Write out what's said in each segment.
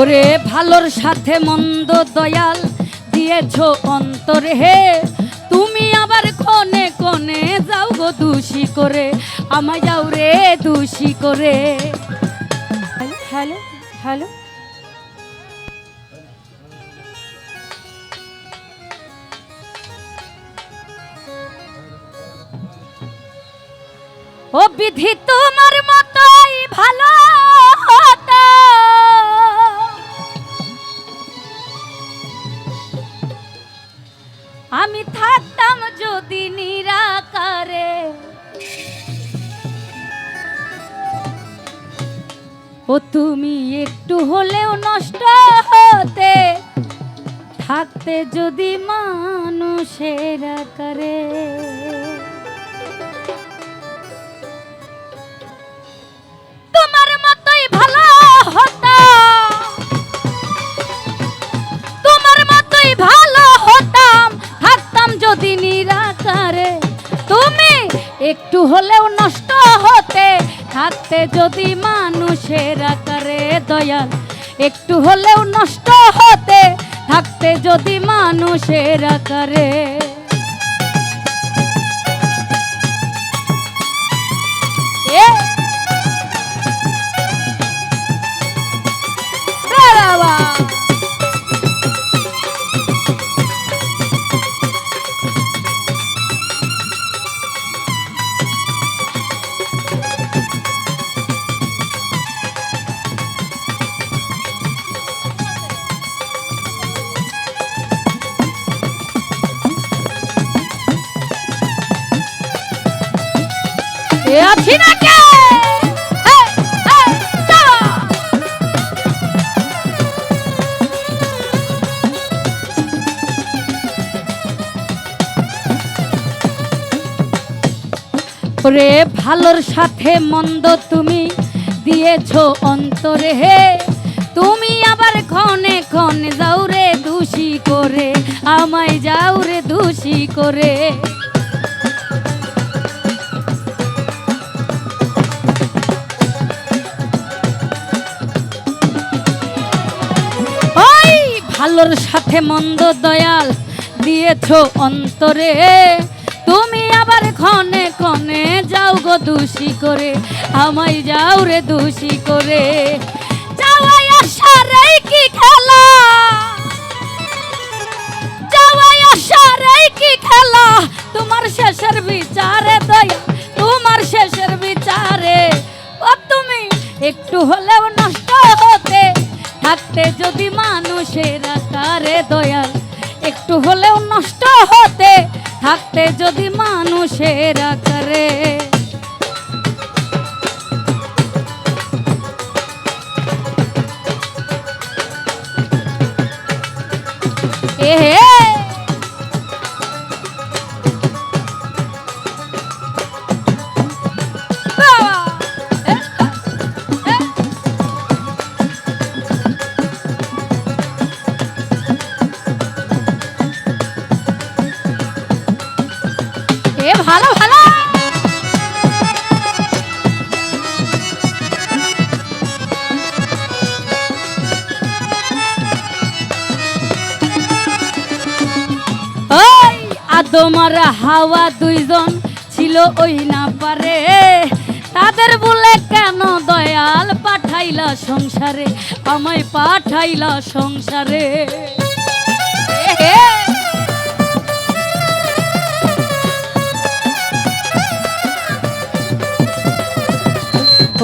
ওরে ভালোর সাথে মন্দ দয়াল দিয়েছ অন্তরে হে। তুমি আবার কোনে কোনে যাও গো দোষী করে আমায় যাও রে দোষী করে। Hello hello. ও বিধি তোমার মতোই ভালো। ও তুমি একটু হলেও নষ্ট হতে, থাকতে যদি মানুষের করে তোমার মতোই ভালো হতাম তোমার মতোই ভালো হতাম, থাকতাম যদি নিরাকারে। তুমি একটু হলেও নষ্ট হতে থাকতে যদি মানুষেরা করে দয়াল একটু হলেও নষ্ট হতে থাকতে যদি মানুষেরা করে এ ওরে ভালোর সাথে মন্দ তুমি দিয়েছ অন্তরে হে। তুমি আবার ক্ষণে ক্ষণে যাও রে দোষী করে, আমায় যাও রে দোষী করে। ভালোর সাথে মন্দ দয়াল দিয়েছ অন্তরে। আবার ক্ষণে ক্ষণে যাও গো দোষী করে, আমায় যাও রে দোষী করে। যাওয়াই আসার কি খেলা? যাওয়াই আসার কি খেলা? তোমার শেষের বিচারে দয়া, তোমার শেষের বিচারে। ও তুমি একটু হলেও নষ্ট হতে, থাকতে যদি মানুষের আকারে দয়াল একটু হলেও নষ্ট হতে থাকতে যদি মানুষের করে এ আদমার হাওয়া দুইজন ছিল ওই না পারে তাদের বলে কেন দয়াল পাঠাইলা সংসারে, আমায় পাঠাইলা সংসারে।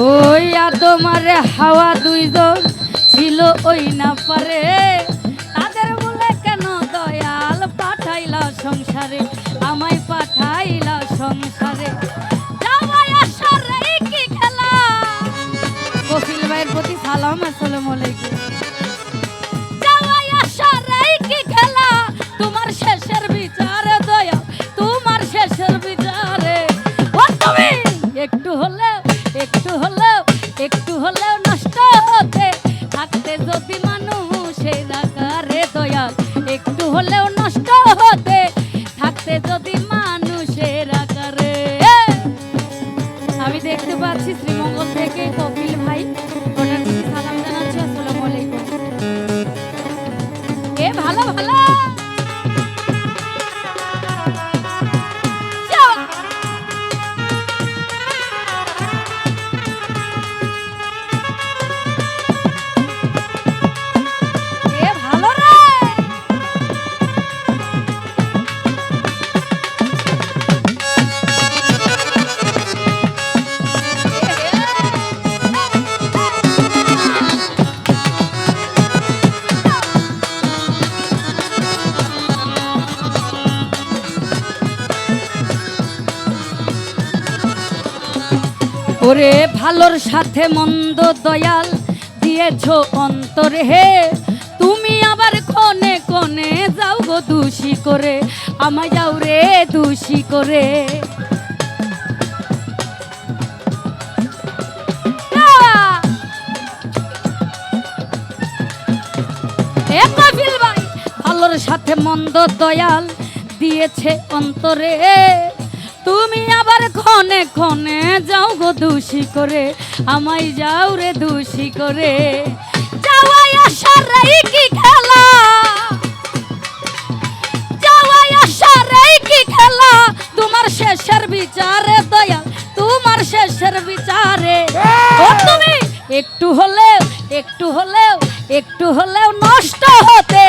ওই আদমারে হাওয়া দুইজন ছিল ওই না পারে lo molesta. ওরে ভালোর সাথে মন্দ দয়াল দিয়েছ অন্তরে হে। তুমি আবার কোনে কোনে যাও গো দোষী করে, আমায় যাও রে দোষী করে। ভালোর সাথে মন্দ দয়াল দিয়েছে অন্তরে। তুমি আবার ক্ষণে ক্ষণে যাও গো দোষী করে, আমায় যাও রে দোষী করে। যাওয়াই আসার কি খেলা? যাওয়াই আসার কি খেলা? তোমার শেষের বিচারে দয়াল, তোমার শেষের বিচারে। ও তুমি, একটু হলেও একটু হলেও একটু হলেও নষ্ট হতে।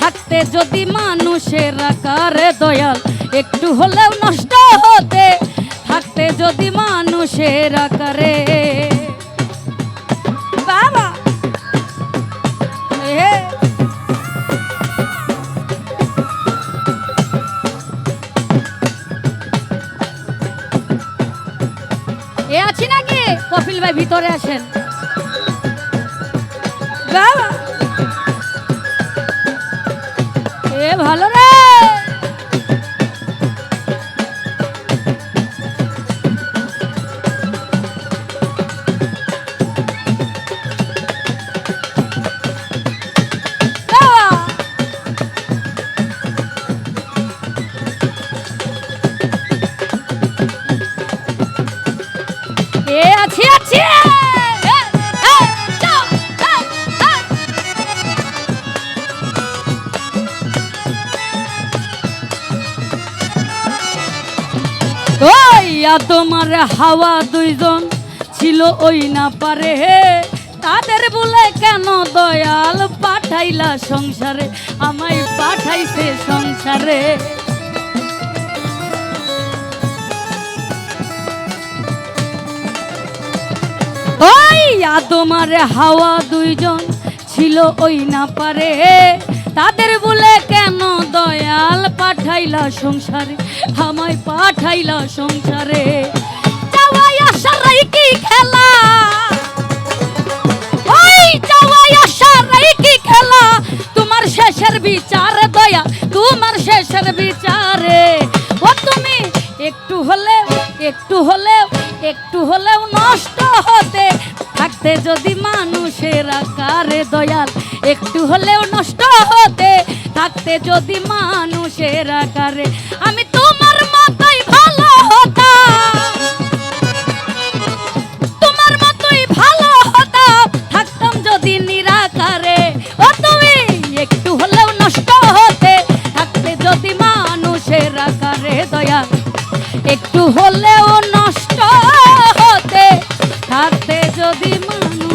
থাকতে যদি মানুষের আকারে দয়াল, একটু হলেও নষ্ট হতে থাকতে যদি মানুষের বাবা! এ আছি নাকি? কপিল ভাই ভিতরে আসেন। এ, ভালো রে! ওই তোমার হাওয়া দুইজন ছিল ওই না পারে। হে, তাদের বলে কেন দয়াল পাঠাইলা সংসারে? আমায় পাঠাইছে সংসারে। ওই তোমার হাওয়া দুইজন ছিল ওই না পারে। তাদের বলে কেন দয়াল পাঠাইলা সংসারে? আমায় পাঠাইলা সংসারে। যাওয়াই আসারাই কি খেলা? তোমার শেষের বিচার দয়া, তোমার শেষের বিচারে। ও তুমি, একটু হলেও একটু হলেও একটু হলেও নষ্ট হতে থাকতে যদি মানুষের আকারে দয়াল, একটু হলেও নষ্ট হতে থাকতে যদি মানুষের আকারে আমি তোমার মতোই ভালো হতাম। তোমার মতোই ভালো হতাম। থাকতাম যদি নিরাকারে। ও তুমি একটু হলেও নষ্ট হতে। থাকতে যদি মানুষের আকারে দয়া, একটু হলেও নষ্ট হতে। থাকতে যদি মানুষের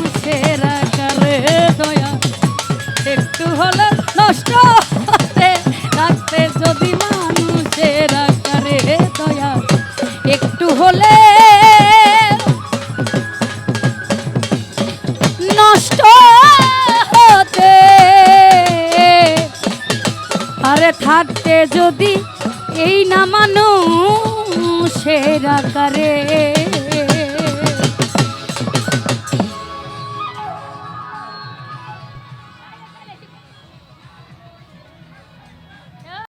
নষ্ট হতে যদি মানুষের আকারে দয়া একটু হলে নষ্ট হতে। আরে থাকতে যদি এই না মানুষের আকারে